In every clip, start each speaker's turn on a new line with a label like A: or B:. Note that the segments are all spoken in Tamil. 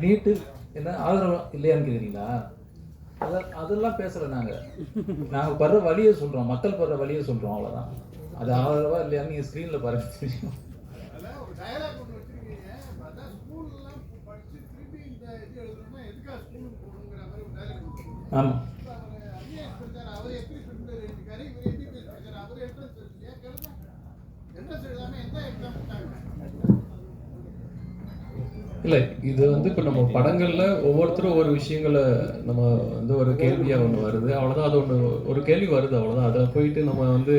A: நீட்டு என்ன ஆதரவு இல்லையான்னு கேக்குறீங்களா? அத அதெல்லாம் பேசல நாங்க. நாங்க படுற வழியை சொல்றோம். மக்கள் படுற வழியை சொல்றோம் அவ்வளவுதான். அது ஆதரவா இல்லையான்னு நீங்க ஸ்க்ரீன்ல பாருங்க. தெரியும்
B: அதெல்லாம்
C: இல்லை இது வந்து இப்போ நம்ம படங்கள்ல ஒவ்வொருத்தரும் ஒவ்வொரு விஷயங்களை நம்ம வந்து ஒரு கேள்வியாக ஒன்று வருது அவ்வளோதான் அது ஒன்று ஒரு கேள்வி வருது அவ்வளோதான் அதை போயிட்டு நம்ம வந்து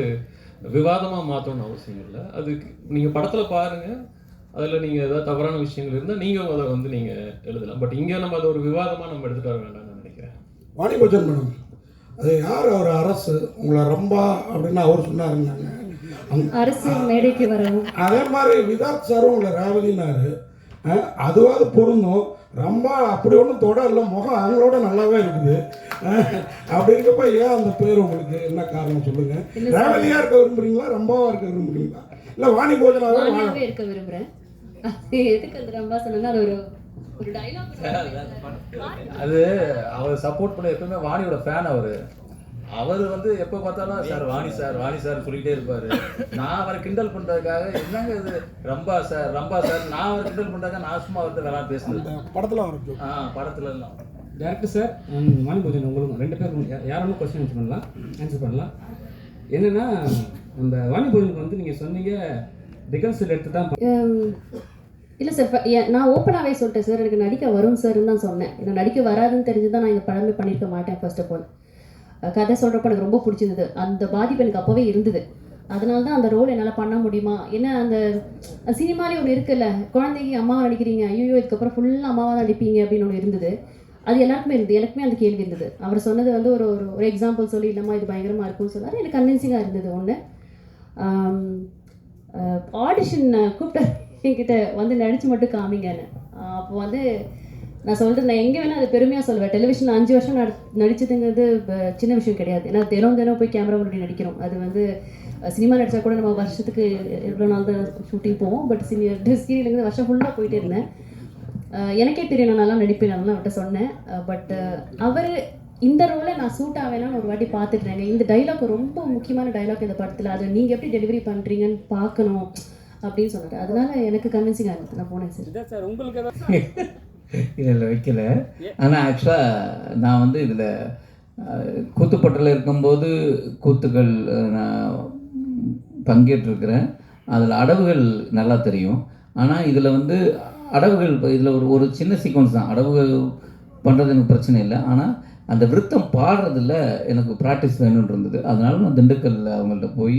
C: விவாதமாக மாற்றணும்னு அவசியம் இல்லை. அது நீங்கள் படத்தில் பாருங்க அதில் நீங்கள் ஏதாவது தவறான விஷயங்கள் இருந்தால் நீங்கள் அதை வந்து நீங்கள் எழுதலாம். பட் இங்கே நம்ம அதை ஒரு விவாதமாக நம்ம எடுத்துகிட்டு வர வேண்டாம்னு நினைக்கிறேன்.
D: வாணிபஜன் மேடம் அது யார்? அவர் அரசு. உங்களை ரம்பா அப்படின்னு அவர் சொன்னாருன்னாங்க
E: அரசு மேடைக்கு வரவும்.
D: அதே மாதிரி விதாத் சாரும் உங்களை ரேவதினாரு அஹ், அதுவாது பொருந்தும். ரம்பா அப்படி ஒன்றும் தொட இல்லை முகம் அவங்களோட நல்லாவே இருக்குது. அப்படி இருக்கப்ப ஏன் அந்த பேர் உங்களுக்கு என்ன காரணம் சொல்லுங்க?
E: இல்ல சார்.
D: ரேவதியா இருக்க விரும்புறீங்களா? ரம்பாவா இருக்க விரும்புறீங்களா? இல்லை வாணி போஜனாவே?
E: இருக்க விரும்புறேன். அது எதுக்கு அந்த ரம்பா சொன்னா அது ஒரு
A: அது அவர் சப்போர்ட் பண்ண எப்பவுமே வாணியோட ஃபேன் அவரு. அவர் வந்து எப்ப பார்த்தாலும் sir Vani sir Vani sir சொல்லிட்டே இருப்பாரு. நான் அவரை கிண்டல் பண்றதுக்காக என்னங்க இது? Rambha sir Rambha sir. நான் அவரை கிண்டல் பண்றதுக்காக நான் சும்மா அவர்கிட்ட வேணா பேசுனது
D: அந்த படத்தில் joke.
A: ஆ படத்துல எல்லாம்
F: டேரக்டர் சார் வாணி பூஜன் உங்களுக்கு ரெண்டு பேரும் யா- யாராலும் கொஸ்டின் ஆன்சர் பண்ணலாம். ஆன்சர் பண்ணலாம். என்னன்னா அந்த வாணி பூஜனுக்கு வந்து நீங்கள் சொன்னீங்க ரிகர்சல் எடுத்து தான்
E: இல்லை சார் இப்ப ஏன் நான் ஓப்பனாகவே சொல்லிட்டேன் சார் எனக்கு நடிக்க வரும் சார்னு தான் சொன்னேன். எனக்கு நடிக்க வராதுன்னு தெரிஞ்சு தான் நான் இந்த படமே பண்ணியிருக்க மாட்டேன் ஃபர்ஸ்ட் ஆஃப் ஆல் கதை சொல்கிறப்ப எனக்கு ரொம்ப பிடிச்சிருந்தது அந்த பாதிப்பு எனக்கு அப்போவே இருந்தது. அதனால தான் அந்த ரோல் என்னால் பண்ண முடியுமா? ஏன்னா அந்த சினிமாலே ஒன்று இருக்குல்ல? குழந்தைக்கு அம்மாவை நடிக்கிறீங்க ஐயோ இதுக்கப்புறம் ஃபுல்லாக அம்மாவாக தான் நடிப்பீங்க அப்படின்னு ஒன்று இருந்தது. அது எல்லாருக்குமே இருந்தது. எனக்குமே அந்த கேள்வி இருந்தது. அவர் சொன்னது வந்து ஒரு ஒரு ஒரு எக்ஸாம்பிள் சொல்லி இல்லைம்மா இது பயங்கரமாக இருக்கும்னு சொன்னார். எனக்கு கன்வின்சிங்காக இருந்தது ஒன்று ஆடிஷன் கூப்பிட்ட என்கிட்ட வந்து நடித்து மட்டும் காமிங்கன்னு அப்போ வந்து நான் சொல்கிறேன் நான் எங்கே வேணால் அது பெருமையாக சொல்லுவேன் டெலிவிஷனில் அஞ்சு வருஷம் நடி நடிச்சதுங்கிறது சின்ன விஷயம் கிடையாது. ஏன்னா தினம் தினம் போய் கேமரா முன்னாடி நடிக்கிறோம். அது வந்து சினிமா நடித்தா கூட நம்ம வருஷத்துக்கு எவ்வளோ நாள் தான் ஷூட்டிங் போவோம். பட் சீனியர் சீரியலுங்கிறது வருஷம் ஃபுல்லாக போயிட்டே இருந்தேன். எனக்கே தெரியும் நான் நல்லா நடிப்பேன் நான் அவர்கிட்ட சொன்னேன். பட் அவர் இந்த ரோலை நான் சூட் ஆவேனான்னு ஒரு வாட்டி பார்த்துட்டேங்க இந்த டைலாக் ரொம்ப முக்கியமான டைலாக் இந்த படத்தில். அதை நீங்கள் எப்படி டெலிவரி பண்ணுறீங்கன்னு பார்க்கணும் அப்படின்னு சொன்னார் அதனால எனக்கு கன்வின்சிங்காக இருந்தது. நான் போனேன் சார்
F: சார் உங்களுக்கு
G: இதில் வைக்கல. ஆனால் ஆக்சுவலாக நான் வந்து இதில் கூத்துப்பட்டில் இருக்கும்போது கூத்துக்கள் நான் பங்கேற்றிருக்கிறேன். அதில் அடவுகள் நல்லா தெரியும். ஆனால் இதில் வந்து அடவுகள் இதில் ஒரு ஒரு சின்ன சீக்வன்ஸ் தான். அடவுகள் பண்ணுறது எனக்கு பிரச்சனை இல்லை. ஆனால் அந்த விருத்தம் பாடுறதில் எனக்கு ப்ராக்டிஸ் வேணும்னு இருந்தது. அதனால நான் திண்டுக்கல்லில் அவங்கள்ட்ட போய்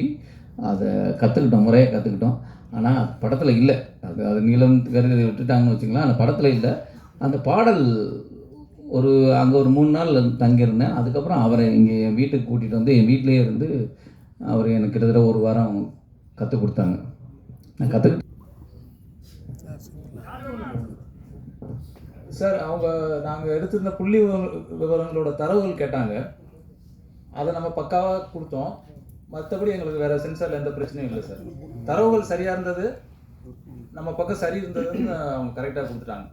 G: அதை கற்றுக்கிட்டோம் முறையாக கற்றுக்கிட்டோம் ஆனால் படத்தில் இல்லை. அது அது நீளம் கருதி விட்டுட்டாங்கன்னு வச்சுக்கலாம். அந்த படத்தில் இல்லை. அந்த பாடல் ஒரு அங்கே ஒரு மூணு நாள் தங்கியிருந்தேன். அதுக்கப்புறம் அவரை இங்கே என் வீட்டுக்கு கூட்டிகிட்டு வந்து என் வீட்டிலேயே இருந்து அவர் எனக்கு கிட்டத்தட்ட ஒரு வாரம் கற்றுக் கொடுத்தாங்க. நான் கற்றுக்கிட்டு
A: சார் அவங்க நாங்கள் எடுத்திருந்த புள்ளி விவரங்களோட தரவுகள் கேட்டாங்க. அதை நம்ம பக்காவாக கொடுத்தோம். மற்றபடி எங்களுக்கு வேறு சென்சாரில் எந்த பிரச்சனையும் இல்லை சார். தரவுகள் சரியாக இருந்தது. நம்ம பக்கம் சரி இருந்ததுன்னு அவங்க கரெக்டாக கொடுத்துட்டாங்க.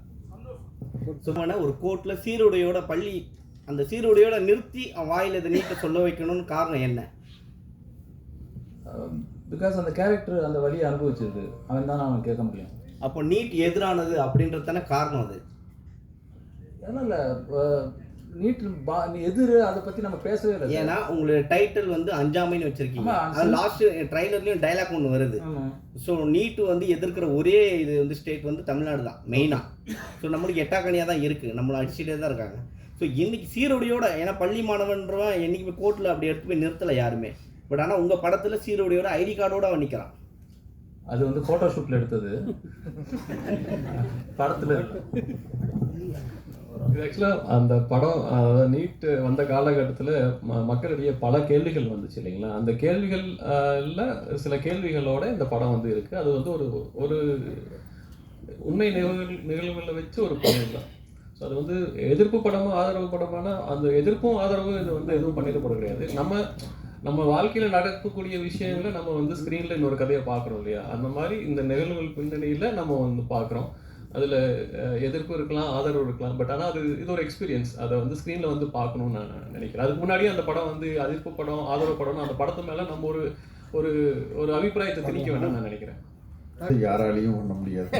H: சும்மான ஒரு கோர்ட்ல சீருடையோட பள்ளி அந்த சீருடையோட நிறுத்தி அவன் வாயில இதை நீட்ட சொல்ல வைக்கணும்னு காரணம் என்ன?
A: பிகாஸ் அந்த கேரக்டர் அந்த வழியை அனுபவிச்சிருக்கு. அவன் தான் அவன் கேட்க முடியும்.
H: அப்போ நீட் எதிரானது அப்படின்றது தானே காரணம் அது?
A: இல்லை நீட் பா எதிர் அதை பற்றி நம்ம பேசவே இல்லை.
H: ஏன்னா உங்களுடைய டைட்டில் வந்து அஞ்சாமைன்னு வச்சிருக்கீங்க. லாஸ்ட் ட்ரைலர்லயும் டைலாக் ஒன்று வருது. ஸோ நீட் வந்து எதிர்க்கிற ஒரே இது வந்து ஸ்டேட் வந்து தமிழ்நாடு தான் மெயினாக ஸோ நம்மளுக்கு எட்டாக்கணியாக தான் இருக்குது நம்மளை அடிச்சுட்டே தான் இருக்காங்க. ஸோ இன்னைக்கு சீருடையோட ஏன்னா பள்ளி மாணவன்றவன் என்னைக்கு போய் கோர்ட்டில் அப்படி எடுத்து போய் நிறுத்தலை யாருமே. பட் ஆனால் உங்கள் படத்தில் சீருடையோட ஐடி கார்டோட அவன் நிற்கிறான்
A: அது வந்து ஃபோட்டோ ஷூட்டில் எடுத்தது. படத்தில்
C: இது ஆக்சுவலாக அந்த படம் அதாவது நீட்டு வந்த காலகட்டத்தில் ம மக்களிடையே பல கேள்விகள் வந்துச்சு இல்லைங்களா? அந்த கேள்விகளில் சில கேள்விகளோட இந்த படம் வந்து இருக்குது அது வந்து ஒரு ஒரு உண்மை நிகழ்வு நிகழ்வுகளை வச்சு ஒரு படம் தான். ஸோ அது வந்து எதிர்ப்பு படமும் ஆதரவு படமானால் அந்த எதிர்ப்பும் ஆதரவும் இது வந்து எதுவும் பண்ணிட கிடையாது. நம்ம நம்ம வாழ்க்கையில் நடக்கக்கூடிய விஷயங்களை நம்ம வந்து ஸ்க்ரீனில் இன்னொரு கதையை பார்க்குறோம் இல்லையா? அந்த மாதிரி இந்த நிகழ்வுகள் பின்னணியில் நம்ம வந்து பார்க்குறோம். அதில் எதிர்ப்பு இருக்கலாம் ஆதரவு இருக்கலாம். பட் ஆனால் அது இது ஒரு எக்ஸ்பீரியன்ஸ் அதை வந்து ஸ்க்ரீனில் வந்து பார்க்கணும்னு நான் நினைக்கிறேன். அதுக்கு முன்னாடியே அந்த படம் வந்து எதிர்ப்பு படம் ஆதரவு படம்னு அந்த படத்து மேலே நம்ம ஒரு ஒரு ஒரு அபிப்பிராயத்தை திணிக்க வேண்டாம் நான் நினைக்கிறேன்.
I: யாராலையும் பண்ண முடியாது.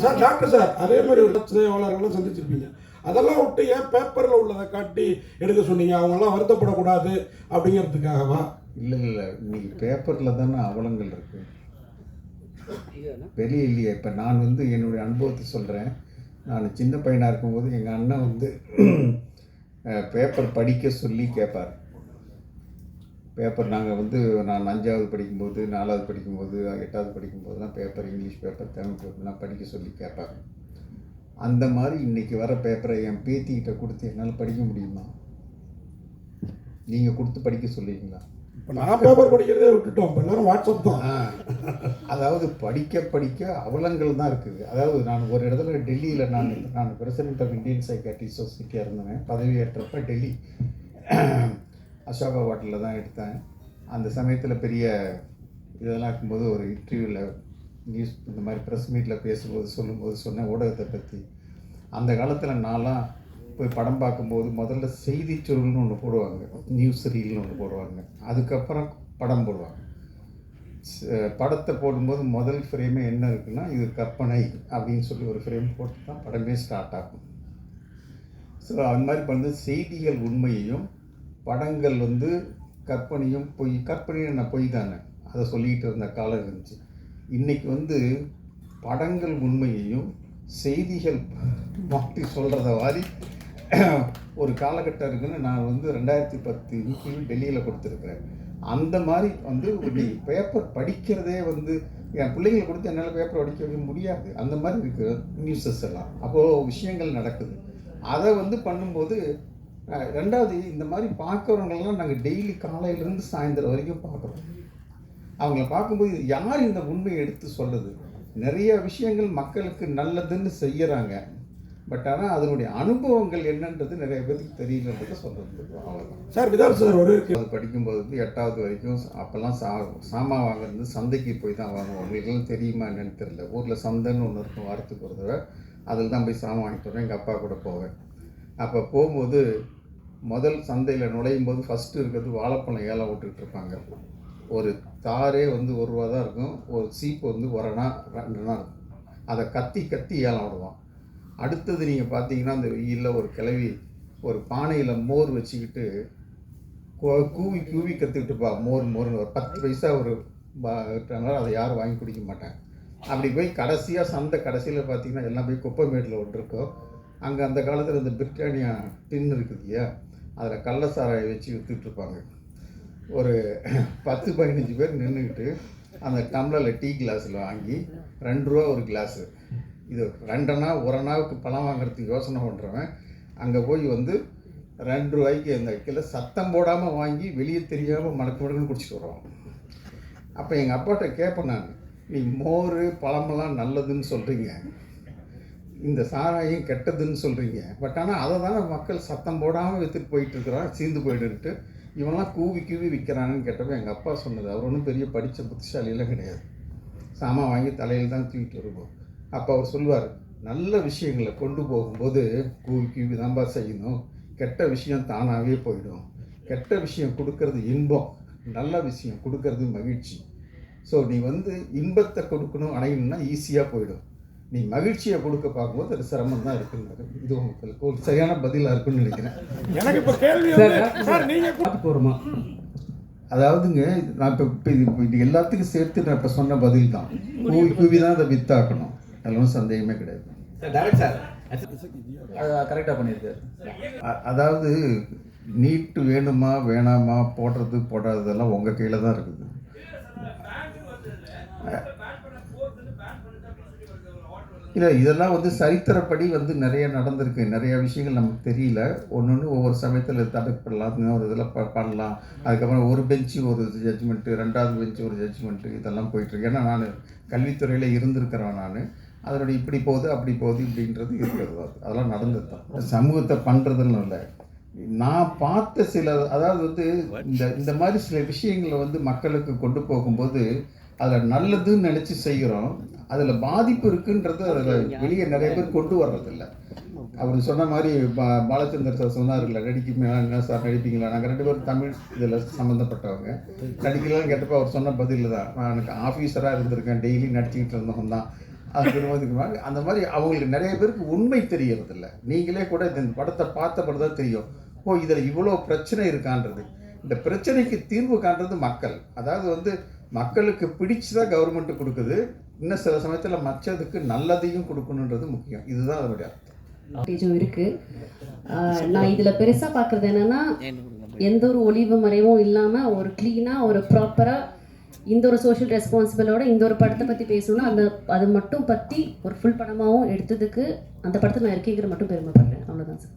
D: சார், டாக்டர் சார் அதே மாதிரி ஒரு சேவையாளர்களும் சந்திச்சிருப்பீங்க. அதெல்லாம் விட்டு ஏன் பேப்பரில் உள்ளதை காட்டி எடுக்க சொன்னீங்க? அவங்கெல்லாம் வருத்தப்படக்கூடாது அப்படிங்கிறதுக்காகவா?
I: இல்லை இல்லை இன்னைக்கு பேப்பரில் தானே அவலங்கள் இருக்கு. பெரிய இல்லையே. இப்போ நான் வந்து என்னுடைய அனுபவத்தை சொல்கிறேன் நான் சின்ன பையனாக இருக்கும்போது எங்கள் அண்ணன் வந்து பேப்பர் படிக்க சொல்லி கேட்பார் பேப்பர் நாங்கள் வந்து நான் அஞ்சாவது படிக்கும்போது நாலாவது படிக்கும்போது எட்டாவது படிக்கும்போதுலாம் பேப்பர் இங்கிலீஷ் பேப்பர் தமிழ் பேப்பர்லாம் படிக்க சொல்லி கேட்பாங்க அந்த மாதிரி இன்னைக்கு வர பேப்பரை என் பேத்திக்கிட்ட கொடுத்து என்னால் படிக்க முடியுமா? நீங்கள் கொடுத்து படிக்க சொல்லுவீங்களா
D: இப்போ நான் பேப்பர் படிக்கிறதே விட்டுட்டோம் இப்போ எல்லாரும் வாட்ஸ்அப் தான்.
I: அதாவது படிக்க படிக்க அவலங்கள் தான் இருக்குது. அதாவது நான் ஒரு இடத்துல டெல்லியில் நான் நான் பிரசிடென்ட் ஆஃப் இந்தியன் சைக்காட்ரி சொசைட்டியாக இருந்தேன் பதவி ஏற்றப்ப டெல்லி அசோகா ஹோட்டலில் தான் எடுத்தேன். அந்த சமயத்தில் பெரிய இதெல்லாம் இருக்கும்போது ஒரு இன்டர்வியூவில் நியூஸ் இந்த மாதிரி ப்ரெஸ் மீட்டில் பேசும்போது சொல்லும்போது சொன்னேன் ஊடகத்தை பற்றி அந்த காலத்தில் நான்லாம் போய் படம் பார்க்கும்போது முதல்ல செய்தி சுருள்னு ஒன்று போடுவாங்க. நியூஸ் ரீல்னு ஒன்று போடுவாங்க. அதுக்கப்புறம் படம் போடுவாங்க. படத்தை போடும்போது முதல் ஃப்ரேமே என்ன இருக்குன்னா இது கற்பனை அப்படின்னு சொல்லி ஒரு ஃப்ரேம் போட்டு தான் படமே ஸ்டார்ட் ஆகும். ஸோ அந்த மாதிரி வந்து செய்திகள் உண்மையையும் படங்கள் வந்து கற்பனையும் பொய் கற்பனையும் என்ன பொய் தானே? அதை சொல்லிக்கிட்டு இருந்த காலம் இருந்துச்சு. இன்றைக்கி வந்து படங்கள் உண்மையையும் செய்திகள் மாற்றி சொல்கிறத மாதிரி ஒரு காலகட்டம் இருக்குன்னு நான் வந்து ரெண்டாயிரத்தி பத்து இன்டர்வியூ டெல்லியில் கொடுத்துருக்குறேன். அந்த மாதிரி வந்து பேப்பர் படிக்கிறதே வந்து என் பிள்ளைங்களை கொடுத்து என்னால் பேப்பர் படிக்கவே முடியாது. அந்த மாதிரி இருக்கிற நியூஸஸ் எல்லாம். அப்போது விஷயங்கள் நடக்குது. அதை வந்து பண்ணும்போது ரெண்டாவது இந்த மாதிரி பார்க்குறவங்களெல்லாம் நாங்கள் டெய்லி காலையிலேருந்து சாயந்தரம் வரைக்கும் பார்க்குறோம். அவங்கள பார்க்கும்போது யார் இந்த உண்மையை எடுத்து சொல்லுது நிறைய விஷயங்கள் மக்களுக்கு நல்லதுன்னு செய்கிறாங்க பட் ஆனால் அதனுடைய அனுபவங்கள் என்னன்றது நிறைய பேருக்கு தெரியலன்றது சொல்கிறது அவ்வளோதான்
D: சார் விதார் சார் ஒரு
I: அது படிக்கும்போது எட்டாவது வரைக்கும் அப்போல்லாம் சா சாமான் வாங்குறது சந்தைக்கு போய் தான் வாங்குவோம். உங்களுக்குலாம் தெரியுமா என்னன்னு தெரியல. ஊரில் சந்தைன்னு ஒன்று இருக்கும் வாரத்துக்கு ஒரு தடவை. அதில் தான் போய் சாமான் வாங்கிட்டு வருவேன் எங்கள் அப்பா கூட போவேன். அப்போ போகும்போது முதல் சந்தையில் நுழையும் போது ஃபஸ்ட்டு இருக்கிறது வாழைப்பழம் ஏலம் விட்டுக்கிட்டு இருப்பாங்க. ஒரு தாரே வந்து ஒரு ரூபா தான் இருக்கும். ஒரு சீப்பு வந்து ஒரு அணா ரெண்டு அணா இருக்கும். அதை கத்தி கத்தி ஏலம் விடுவான் அடுத்தது நீங்கள் பார்த்தீங்கன்னா அந்த வெயிலில் ஒரு கிளவி ஒரு பானையில் மோர் வச்சுக்கிட்டு கூவி கூவி கற்றுக்கிட்டுப்பா மோர் மோர்னு. ஒரு பத்து பைசா ஒரு டம்ளர் அதை யாரும் வாங்கி குடிக்க மாட்டாங்க. அப்படி போய் கடைசியாக சந்தை கடைசியில் பார்த்தீங்கன்னா எல்லாம் போய் குப்பைமேட்டில் ஒன்று இருக்கும் அங்கே அந்த காலத்தில் இந்த பிரிட்டானியா டின் இருக்குது இல்லையா? அதில் கள்ள சாராயை வச்சு விற்றுட்ருப்பாங்க ஒரு பத்து பதினஞ்சு பேர் நின்றுக்கிட்டு அந்த டம்ளரில் டீ கிளாஸில் வாங்கி ரெண்டு ரூபா ஒரு கிளாஸு. இது ரெண்டனா ஒரு அண்ணாவுக்கு பழம் வாங்குறதுக்கு யோசனை பண்ணுறவன் அங்கே போய் வந்து ரெண்டு ரூபாய்க்கு அந்த கிலோ சத்தம் போடாமல் வாங்கி வெளியே தெரியாமல் மடக்கு குடிச்சிட்டு வருவான். அப்போ எங்கள் அப்பாட்ட கேட்பேன் நான். நீ மோர் பழமெல்லாம் நல்லதுன்னு சொல்கிறீங்க இந்த சாராயம் கெட்டதுன்னு சொல்கிறீங்க பட் ஆனால் அதை தானே மக்கள் சத்தம் போடாமல் விற்றுட்டு போயிட்டுருக்குறான் சீந்து போயிட்டுட்டு இவன்லாம் கூவி கூவி விற்கிறானுன்னு கேட்டப்போ எங்கள் அப்பா சொன்னது. அவர் ஒன்றும் பெரிய படித்த புத்திசாலியெல்லாம் கிடையாது. சாமான் வாங்கி தலையில் தான் தூக்கிட்டு வருவோம் அப்போ அவர் சொல்லுவார் நல்ல விஷயங்களை கொண்டு போகும்போது கூவி கூவி தான்பா செய்யணும். கெட்ட விஷயம் தானாகவே போயிடும். கெட்ட விஷயம் கொடுக்கறது இன்பம். நல்ல விஷயம் கொடுக்கறது மகிழ்ச்சி. ஸோ நீ வந்து இன்பத்தை கொடுக்கணும் அடையணும்னா ஈஸியாக போயிடும். நீ மகிழ்ச்சியை கொடுக்க பார்க்கும்போது அது சிரமம் தான் இருக்குன்னு இது உங்களுக்கு ஒரு சரியான பதிலாக இருக்குன்னு நினைக்கிறேன்.
D: எனக்கு இப்போ கேள்வி
F: போகிறோமா
I: அதாவதுங்க நான் இப்போ இப்போ இது இப்போ இது எல்லாத்துக்கும் சேர்த்து நான் இப்போ சொன்ன பதில் தான் கூவி கூவி தான் அதை வித்தாக்கணும். அதில் ஒன்றும் சந்தேகமே கிடையாது.
H: சார் டேரக்ட் சார்
A: அது கரெக்டாக பண்ணியிருக்காரு.
I: அதாவது நீட்டு வேணுமா வேணாமா போடுறது போடாததெல்லாம் உங்கள் கையில் தான் இருக்குது. இல்லை இதெல்லாம் வந்து சரித்திரப்படி வந்து நிறைய நடந்திருக்கு. நிறைய விஷயங்கள் நமக்கு தெரியல. ஒன்று ஒன்று ஒவ்வொரு சமயத்தில் தடுப்படலாம் இன்னொரு இதில் ப பண்ணலாம். அதுக்கப்புறம் ஒரு பெஞ்சு ஒரு ஜட்ஜ்மெண்ட்டு ரெண்டாவது பெஞ்சு ஒரு ஜட்ஜ்மெண்ட்டு இதெல்லாம் போயிட்டுருக்கு ஏன்னா நான் கல்வித்துறையில் இருந்திருக்கிறேன் நான். அதனுடைய இப்படி போகுது அப்படி போகுது இப்படின்றது இருக்கிறது. அது அதெல்லாம் நடந்தது தான். சமூகத்தை பண்ணுறதுன்னு இல்லை. நான் பார்த்த சில அதாவது வந்து இந்த இந்த மாதிரி சில விஷயங்களை வந்து மக்களுக்கு கொண்டு போகும்போது அதில் நல்லதுன்னு நினச்சி செய்கிறோம். அதில் பாதிப்பு இருக்குன்றது அதில் வெளியே நிறைய பேர் கொண்டு வர்றதில்ல. அவர் சொன்ன மாதிரி பா பாலச்சந்தர் சார் சொன்னார்ல நடிக்க என்ன சார் நடிப்பீங்களா? நாங்கள் ரெண்டு பேரும் தமிழ் இதில் சம்மந்தப்பட்டவங்க நடிக்கலாம்னு கேட்டப்போ அவர் சொன்ன பதில் தான். நான் எனக்கு ஆஃபீஸராக இருந்திருக்கேன். டெய்லி நடிச்சுக்கிட்டு இருந்தவங்க தான். மாதிரி அந்த மாதிரி அவங்களுக்கு நிறைய பேருக்கு உண்மை தெரியறதில்ல. நீங்களே கூட இந்த படத்தை பார்த்தப்படி தான் தெரியும். ஓ இதில் இவ்வளோ பிரச்சனை இருக்கான்றது. இந்த பிரச்சனைக்கு தீர்வு காண்றது மக்கள். அதாவது வந்து மக்களுக்கு பிடிச்சுதான் கவர்மெண்ட் கொடுக்குது. இன்னும் சில சமயத்தில் மற்றதுக்கு நல்லதையும் கொடுக்கணுன்றது முக்கியம். இதுதான் அதனுடைய அர்த்தம்.
E: அட்வான்டேஜும் இருக்கு. ஆஹ் நான் இதுல பெருசா பார்க்கறது என்னன்னா எந்த ஒரு ஒளிவு மறைவும் இல்லாம ஒரு கிளீனா ஒரு ப்ராப்பரா இந்த ஒரு சோஷியல் ரெஸ்பான்சிபிளோட இந்த ஒரு படத்தை பற்றி பேசணும்னா அந்த அது மட்டும் பற்றி ஒரு ஃபுல் படமாகவும் எடுத்ததுக்கு அந்த படத்தை நான் இருக்கேங்கிற மட்டும் பெருமைப்படுறேன். அவ்வளோதான் சார்